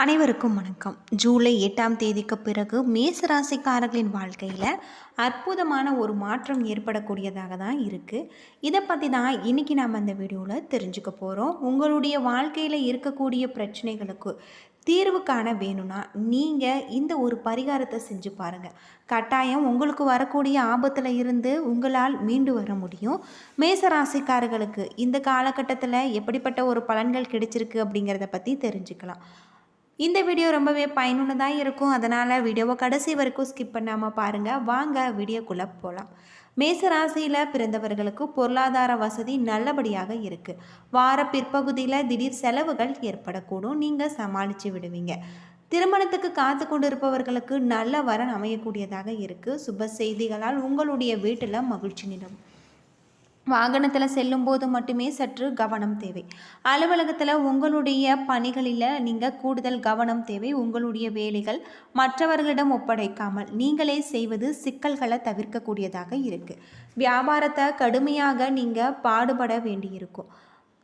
அனைவருக்கும் வணக்கம். ஜூலை எட்டாம் தேதிக்கு பிறகு மேசராசிக்காரர்களின் வாழ்க்கையில் அற்புதமான ஒரு மாற்றம் ஏற்படக்கூடியதாக தான் இருக்குது இதை பற்றி தான் இன்றைக்கி நாம் அந்த வீடியோவில் தெரிஞ்சுக்க போகிறோம் உங்களுடைய வாழ்க்கையில் இருக்கக்கூடிய பிரச்சனைகளுக்கு தீர்வு காண வேணும்னா நீங்கள் இந்த ஒரு பரிகாரத்தை செஞ்சு பாருங்கள் கட்டாயம் உங்களுக்கு வரக்கூடிய ஆபத்தில் இருந்து உங்களால் மீண்டு வர முடியும். மேசராசிக்காரர்களுக்கு இந்த காலகட்டத்தில் எப்படிப்பட்ட ஒரு பலன்கள் கிடைச்சிருக்கு அப்படிங்கிறத பற்றி தெரிஞ்சுக்கலாம். இந்த வீடியோ ரொம்பவே பயனுள்ளதாக இருக்கும். அதனால் வீடியோவை கடைசி வரைக்கும் ஸ்கிப் பண்ணாமல் பாருங்கள் வாங்க வீடியோக்குள்ளே போகலாம் மேச ராசியில் பிறந்தவர்களுக்கு பொருளாதார வசதி நல்லபடியாக இருக்குது வார பிற்பகுதியில் திடீர் செலவுகள் ஏற்படக்கூடும். நீங்கள் சமாளித்து விடுவீங்க. திருமணத்துக்கு காத்து கொண்டு இருப்பவர்களுக்கு நல்ல வரன் அமையக்கூடியதாக இருக்குது சுப செய்திகளால் உங்களுடைய வீட்டில் மகிழ்ச்சி நிலவும். வாகனத்தில் செல்லும்போது மட்டுமே சற்று கவனம் தேவை. அலுவலகத்தில் உங்களுடைய பணிகளில் நீங்கள் கூடுதல் கவனம் தேவை. உங்களுடைய வேலைகள் மற்றவர்களிடம் ஒப்படைக்காமல் நீங்களே செய்வது சிக்கல்களை தவிர்க்கக்கூடியதாக இருக்குது வியாபாரத்தை கடுமையாக நீங்கள் பாடுபட வேண்டியிருக்கும்.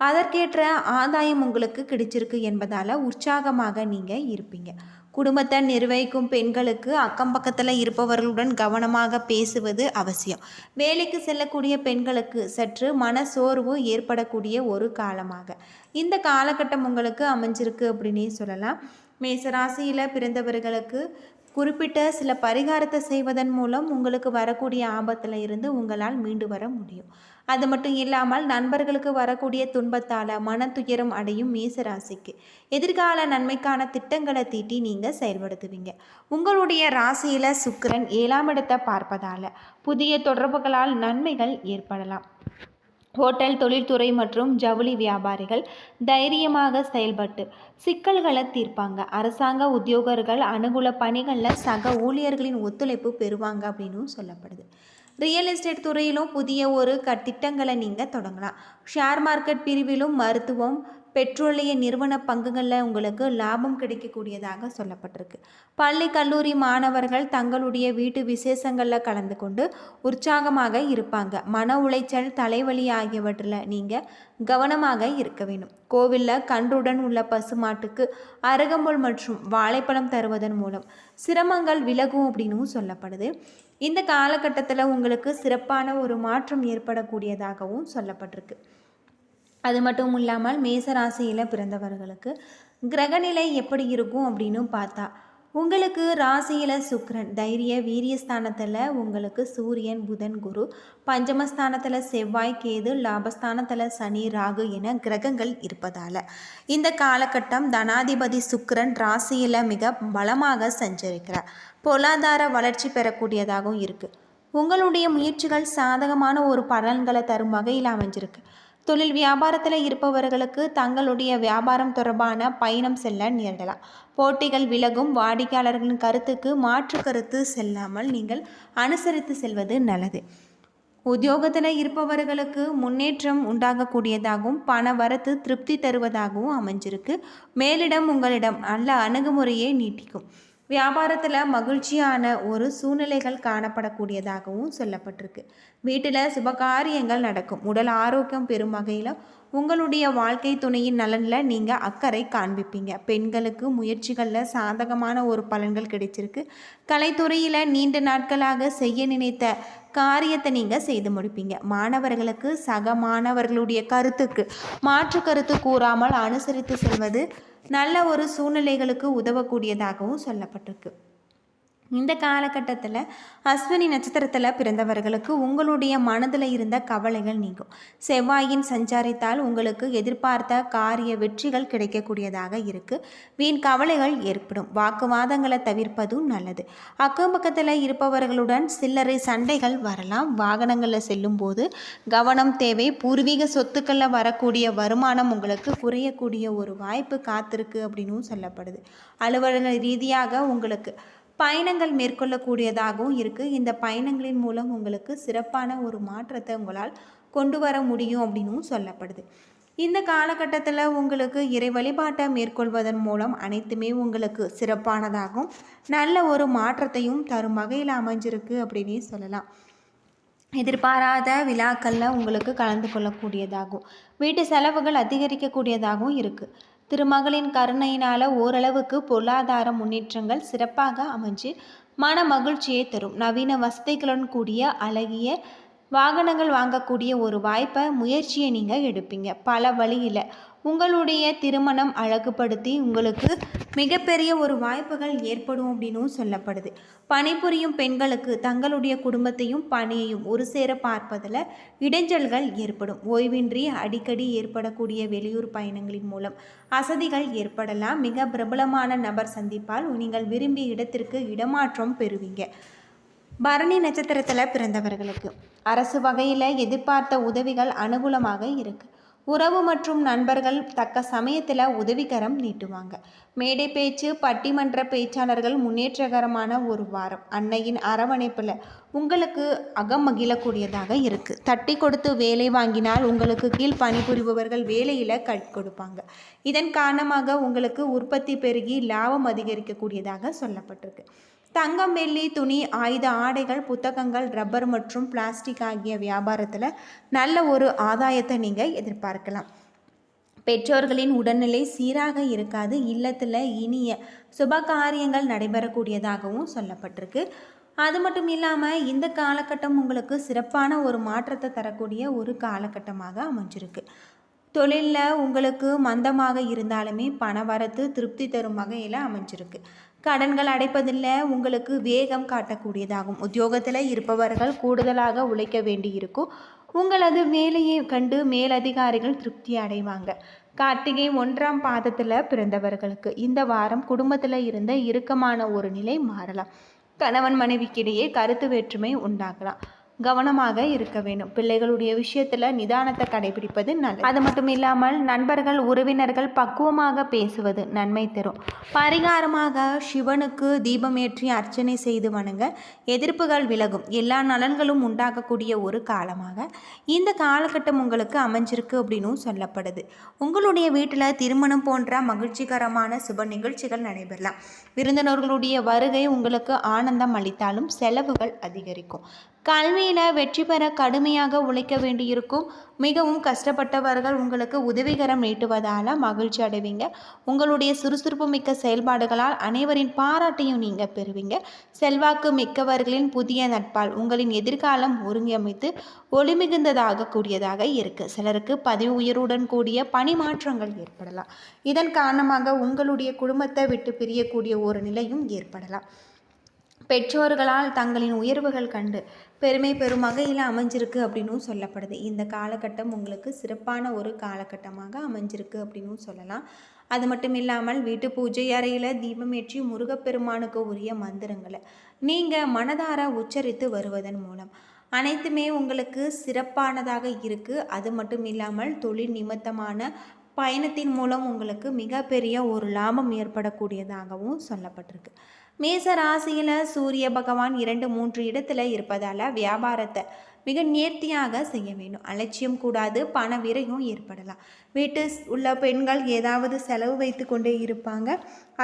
அதற்கேற்ற ஆதாயம் உங்களுக்கு கிடைச்சிருக்கு என்பதால் உற்சாகமாக நீங்கள் இருப்பீங்க. குடும்பத்தை நிர்வகிக்கும் பெண்களுக்கு அக்கம் பக்கத்தில் இருப்பவர்களுடன் கவனமாக பேசுவது அவசியம். வேலைக்கு செல்லக்கூடிய பெண்களுக்கு சற்று மன சோர்வு ஏற்படக்கூடிய ஒரு காலமாக. இந்த காலகட்டம் உங்களுக்கு அமைஞ்சிருக்கு அப்படின்னே சொல்லலாம். மேசராசியில் பிறந்தவர்களுக்கு குறிப்பிட்ட சில பரிகாரத்தை செய்வதன் மூலம் உங்களுக்கு வரக்கூடிய ஆபத்தில் இருந்து உங்களால் மீண்டு வர முடியும். அது மட்டும் இல்லாமல் நண்பர்களுக்கு வரக்கூடிய துன்பத்தால் மன துயரம் அடையும் மேசராசிக்கு. எதிர்கால நன்மைக்கான திட்டங்களை தீட்டி நீங்கள் செயல்படுத்துவீங்க. உங்களுடைய ராசியில் சுக்கரன் ஏழாம் இடத்தை பார்ப்பதால் புதிய தொடர்புகளால் நன்மைகள் ஏற்படலாம். ஹோட்டல் தொழில்துறை மற்றும் ஜவுளி வியாபாரிகள் தைரியமாக செயல்பட்டு சிக்கல்களை தீர்ப்பாங்க. அரசாங்க உத்தியோகர்கள் அனுகூல பணிகளில் சக ஊழியர்களின் ஒத்துழைப்பு பெறுவாங்க அப்படின்னு சொல்லப்படுது. ரியல் எஸ்டேட் துறையிலும் புதிய ஒரு க திட்டங்களை நீங்கள் தொடங்கலாம். ஷேர் மார்க்கெட் பிரிவிலும் மருத்துவம் பெட்ரோலிய நிறுவன பங்குகளில் உங்களுக்கு லாபம் கிடைக்கக்கூடியதாக சொல்லப்பட்டிருக்கு. பள்ளி கல்லூரி மாணவர்கள் தங்களுடைய வீட்டு விசேஷங்களில் கலந்து கொண்டு உற்சாகமாக இருப்பாங்க. மன உளைச்சல் தலைவலி ஆகியவற்றில் நீங்கள் கவனமாக இருக்க வேண்டும். கோவிலில் கன்றுடன் உள்ள பசுமாட்டுக்கு அருகம்புல் மற்றும் வாழைப்பழம் தருவதன் மூலம் சிரமங்கள் விலகும் அப்படின்னும் சொல்லப்படுது. இந்த காலகட்டத்தில் உங்களுக்கு சிறப்பான ஒரு மாற்றம் ஏற்படக்கூடியதாகவும் சொல்லப்பட்டிருக்கு. அது மட்டும் இல்லாமல் மேசராசியில் பிறந்தவர்களுக்கு கிரகநிலை எப்படி இருக்கும் அப்படின்னு பார்த்தா உங்களுக்கு ராசியில் சுக்ரன் தைரிய வீரியஸ்தானத்தில் உங்களுக்கு சூரியன் புதன் குரு பஞ்சமஸ்தானத்தில் செவ்வாய் கேது லாபஸ்தானத்தில் சனி ராகு என கிரகங்கள் இருப்பதால் இந்த காலகட்டம் தனாதிபதி சுக்ரன் ராசியில் மிக பலமாக சஞ்சரிக்கிறார். பொருளாதார வளர்ச்சி பெறக்கூடியதாகவும் இருக்குது உங்களுடைய முயற்சிகள் சாதகமான ஒரு பலன்களை தரும் வகையில் அமைஞ்சிருக்கு. தொழில் வியாபாரத்தில் இருப்பவர்களுக்கு தங்களுடைய வியாபாரம் தொடர்பான பயணம் செல்ல நேரிடலாம். போட்டிகள் விலகும் வாடிக்கையாளர்களின் கருத்துக்கு மாற்று கருத்து செல்லாமல் நீங்கள் அனுசரித்து செல்வது நல்லது. உத்தியோகத்தில் இருப்பவர்களுக்கு முன்னேற்றம் உண்டாகக்கூடியதாகவும் பண வரத்து திருப்தி தருவதாகவும் அமைஞ்சிருக்கு. மேலிடம் உங்களிடம் நல்ல அணுகுமுறையை நீட்டிக்கும். வியாபாரத்தில் மகிழ்ச்சியான ஒரு சூழ்நிலைகள் காணப்படக்கூடியதாகவும் சொல்லப்பட்டிருக்கு. வீட்டில் சுபகாரியங்கள் நடக்கும். உடல் ஆரோக்கியம் பெறும் வகையில் உங்களுடைய வாழ்க்கை துணையின் நலனில் நீங்கள் அக்கறை காண்பிப்பீங்க. பெண்களுக்கு முயற்சிகளில் சாதகமான ஒரு பலன்கள் கிடைச்சிருக்கு. கலைத்துறையில் நீண்ட நாட்களாக செய்ய நினைத்த காரியத்தை நீங்கள் செய்து முடிப்பீங்க. மாணவர்களுக்கு சக மாணவர்களுடைய கருத்துக்கு மாற்று கருத்து கூறாமல் அனுசரித்து செல்வது நல்ல ஒரு சூழ்நிலைகளுக்கு உதவக்கூடியதாகவும் சொல்லப்பட்டிருக்கு. இந்த காலகட்டத்தில் அஸ்வினி நட்சத்திரத்தில் பிறந்தவர்களுக்கு உங்களுடைய மனதில் இருந்த கவலைகள் நீங்கும். செவ்வாயின் சஞ்சாரித்தால் உங்களுக்கு எதிர்பார்த்த காரிய வெற்றிகள் கிடைக்கக்கூடியதாக இருக்குது வீண் கவலைகள் ஏற்படும். வாக்குவாதங்களை தவிர்ப்பதும் நல்லது. அக்கம் பக்கத்தில் இருப்பவர்களுடன் சில்லறை சண்டைகள் வரலாம். வாகனங்களில் செல்லும்போது கவனம் தேவை. பூர்வீக சொத்துக்களில் வரக்கூடிய வருமானம் உங்களுக்கு குறையக்கூடிய ஒரு வாய்ப்பு காத்திருக்கு அப்படின்னும் சொல்லப்படுது. அலுவலக ரீதியாக உங்களுக்கு பயணங்கள் மேற்கொள்ளக்கூடியதாகவும் இருக்குது இந்த பயணங்களின் மூலம் உங்களுக்கு சிறப்பான ஒரு மாற்றத்தை உங்களால் கொண்டு வர முடியும் அப்படின்னும் சொல்லப்படுது. இந்த காலகட்டத்தில் உங்களுக்கு இறை வழிபாட்டை மேற்கொள்வதன் மூலம் அனைத்துமே உங்களுக்கு சிறப்பானதாகவும் நல்ல ஒரு மாற்றத்தையும் தரும் வகையில் அமைஞ்சிருக்கு அப்படின்னே சொல்லலாம். எதிர்பாராத விழாக்களில் உங்களுக்கு கலந்து கொள்ளக்கூடியதாகும் வீட்டு செலவுகள் அதிகரிக்கக்கூடியதாகவும் இருக்குது திருமகளின் கருணையினால் ஓரளவுக்கு பொருளாதார முன்னேற்றங்கள் சிறப்பாக அமைஞ்சு மன மகிழ்ச்சியை தரும். நவீன வசதிகளுடன் கூடிய அழகிய வாகனங்கள் வாங்கக்கூடிய ஒரு வாய்ப்பை முயற்சியை நீங்கள் எடுப்பீங்க. பல வழியில் உங்களுடைய திருமணம் அழகுபடுத்தி உங்களுக்கு மிகப்பெரிய ஒரு வாய்ப்புகள் ஏற்படும் அப்படின்னும் சொல்லப்படுது. பணிபுரியும் பெண்களுக்கு தங்களுடைய குடும்பத்தையும் பணியையும் ஒரு சேர பார்ப்பதில் இடைஞ்சல்கள் ஏற்படும். ஓய்வின்றி அடிக்கடி ஏற்படக்கூடிய வெளியூர் பயணங்களின் மூலம் அசதிகள் ஏற்படலாம். மிக பிரபலமான நபர் சந்திப்பால் நீங்கள் விரும்பிய இடத்திற்கு இடமாற்றம் பெறுவீங்க. பரணி நட்சத்திரத்தில் பிறந்தவர்களுக்கு அரசு வகையில் எதிர்பார்த்த உதவிகள் அனுகூலமாக இருக்குது உறவு மற்றும் நண்பர்கள் தக்க சமயத்தில் உதவிகரம் நீட்டுவாங்க. மேடை பேச்சு பட்டிமன்ற பேச்சாளர்கள் முன்னேற்றகரமான ஒரு வாரம். அன்னையின் அரவணைப்பில் உங்களுக்கு அகம் மகிழக்கூடியதாக இருக்குது தட்டி கொடுத்து வேலை வாங்கினால் உங்களுக்கு கீழ் பணிபுரிபவர்கள் வேலையில் கட் கொடுப்பாங்க. இதன் காரணமாக உங்களுக்கு உற்பத்தி பெருகி லாபம் அதிகரிக்கக்கூடியதாக சொல்லப்பட்டிருக்கு. தங்கம் வெள்ளி துணி ஆயுத ஆடைகள் புத்தகங்கள் ரப்பர் மற்றும் பிளாஸ்டிக் ஆகிய வியாபாரத்தில் நல்ல ஒரு ஆதாயத்தை நீங்கள் எதிர்பார்க்கலாம். பெற்றோர்களின் உடல்நிலை சீராக இருக்காது இல்லத்தில் இனிய சுப காரியங்கள் நடைபெறக்கூடியதாகவும் சொல்லப்பட்டிருக்கு. அது மட்டும் இல்லாமல் இந்த காலகட்டம் உங்களுக்கு சிறப்பான ஒரு மாற்றத்தை தரக்கூடிய ஒரு காலகட்டமாக அமைஞ்சிருக்கு. தொழிலில் உங்களுக்கு மந்தமாக இருந்தாலுமே பண வரத்து திருப்தி தரும் வகையில் அமைஞ்சிருக்கு. கடன்கள் அடைப்பதில் உங்களுக்கு வேகம் காட்டக்கூடியதாகும். உத்தியோகத்தில் இருப்பவர்கள் கூடுதலாக உழைக்க வேண்டியிருக்கும். உங்களது வேலையை கண்டு மேலதிகாரிகள் திருப்தி அடைவாங்க. கார்த்திகை ஒன்றாம் பாதத்தில் பிறந்தவர்களுக்கு இந்த வாரம் குடும்பத்தில் இருந்த இறுக்கமான ஒரு நிலை மாறலாம். கணவன் மனைவிக்கிடையே கருத்து வேற்றுமை உண்டாகலாம். கவனமாக இருக்க வேண்டும். பிள்ளைகளுடைய விஷயத்தில் நிதானத்தை கடைபிடிப்பது நல்லது. அது மட்டும் இல்லாமல் நண்பர்கள் உறவினர்கள் பக்குவமாக பேசுவது நன்மை தரும். பரிகாரமாக சிவனுக்கு தீபம் ஏற்றி அர்ச்சனை செய்து வணங்க எதிர்ப்புகள் விலகும். எல்லா நலன்களும் உண்டாகக்கூடிய ஒரு காலமாக இந்த காலகட்டம் உங்களுக்கு அமைஞ்சிருக்கு அப்படின்னும் சொல்லப்படுது. உங்களுடைய வீட்டில் திருமணம் போன்ற மகிழ்ச்சிகரமான சுப நிகழ்ச்சிகள் நடைபெறலாம். விருந்தினர்களுடைய வருகை உங்களுக்கு ஆனந்தம் அளித்தாலும் செலவுகள் அதிகரிக்கும். கல்வியில் வெற்றி பெற கடுமையாக உழைக்க வேண்டியிருக்கும். மிகவும் கஷ்டப்பட்டவர்கள் உங்களுக்கு உதவிகரம் நீட்டுவதால் மகிழ்ச்சி அடைவீங்க. உங்களுடைய சுறுசுறுப்பு மிக்க செயல்பாடுகளால் அனைவரின் பாராட்டையும் நீங்கள் பெறுவீங்க. செல்வாக்கு மிக்கவர்களின் புதிய நட்பால் உங்களின் எதிர்காலம் ஒருங்கமைத்து ஒளிமிகுந்ததாக கூடியதாக இருக்குது சிலருக்கு பதிவு உயர்வுடன் கூடிய பணிமாற்றங்கள் ஏற்படலாம். இதன் காரணமாக உங்களுடைய குடும்பத்தை விட்டு பிரியக்கூடிய ஒரு நிலையும் ஏற்படலாம். பெற்றோர்களால் தங்களின் உயர்வுகள் கண்டு பெருமை பெரும் வகையில் அமைஞ்சிருக்கு அப்படின்னும் சொல்லப்படுது. இந்த காலகட்டம் உங்களுக்கு சிறப்பான ஒரு காலகட்டமாக அமைஞ்சிருக்கு அப்படின்னும் சொல்லலாம். அது மட்டும் இல்லாமல் வீட்டு பூஜை அறையில் தீபமேற்றி முருகப்பெருமானுக்கு உரிய மந்திரங்களை நீங்கள் மனதார உச்சரித்து வருவதன் மூலம். அனைத்துமே உங்களுக்கு சிறப்பானதாக இருக்குது அது மட்டும் இல்லாமல் தொழில் நிமித்தமான பயணத்தின் மூலம் உங்களுக்கு மிகப்பெரிய ஒரு லாபம் ஏற்படக்கூடியதாகவும் சொல்லப்பட்டிருக்கு. மேச ராசியில் சூரிய பகவான் இரண்டு மூன்று இடத்துல இருப்பதால் வியாபாரத்தை மிக நேர்த்தியாக செய்ய வேண்டும். அலட்சியம் கூடாது பண விரையும் ஏற்படலாம். வீட்டு உள்ள பெண்கள் ஏதாவது செலவு வைத்து கொண்டே இருப்பாங்க.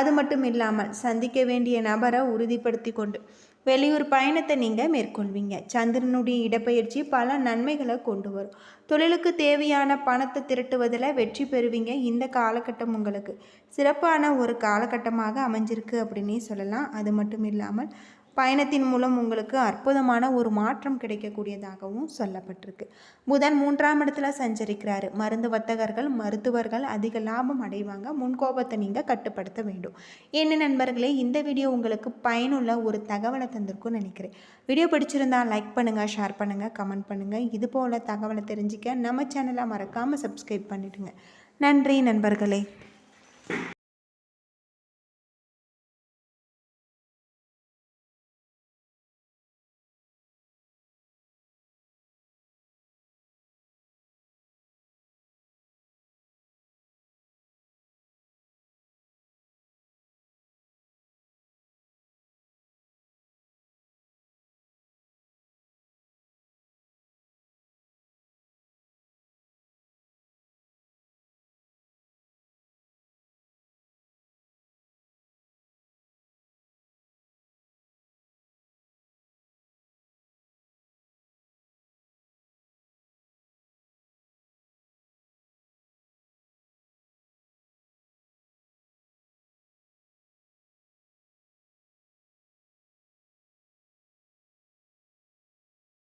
அது மட்டும் இல்லாமல் சந்திக்க வேண்டிய நபரை உறுதிப்படுத்தி கொண்டு வெளியூர் பயணத்தை நீங்கள் மேற்கொள்வீங்க. சந்திரனுடைய இடப்பெயர்ச்சி பல நன்மைகளை கொண்டு வரும். தொழிலுக்கு தேவையான பணத்தை திரட்டுவதில் வெற்றி பெறுவீங்க. இந்த காலகட்டம் உங்களுக்கு சிறப்பான ஒரு காலகட்டமாக அமைஞ்சிருக்கு அப்படின்னே சொல்லலாம். அது மட்டும் இல்லாமல் பயணத்தின் மூலம் உங்களுக்கு அற்புதமான ஒரு மாற்றம் கிடைக்கக்கூடியதாகவும் சொல்லப்பட்டிருக்கு. புதன் மூன்றாம் இடத்துல சஞ்சரிக்கிறாரு. மருந்து வர்த்தகர்கள் மருத்துவர்கள் அதிக லாபம் அடைவாங்க. முன்கோபத்தை நீங்கள் கட்டுப்படுத்த வேண்டும். என்ன நண்பர்களே இந்த வீடியோ உங்களுக்கு பயனுள்ள ஒரு தகவலை தந்திருக்கும்னு நினைக்கிறேன். வீடியோ பிடிச்சிருந்தா லைக் பண்ணுங்கள் ஷேர் பண்ணுங்கள் கமெண்ட் பண்ணுங்கள் இது போல் தகவலை தெரிஞ்சிக்க நம்ம சேனலை மறக்காமல் சப்ஸ்கிரைப் பண்ணிவிடுங்க நன்றி நண்பர்களே.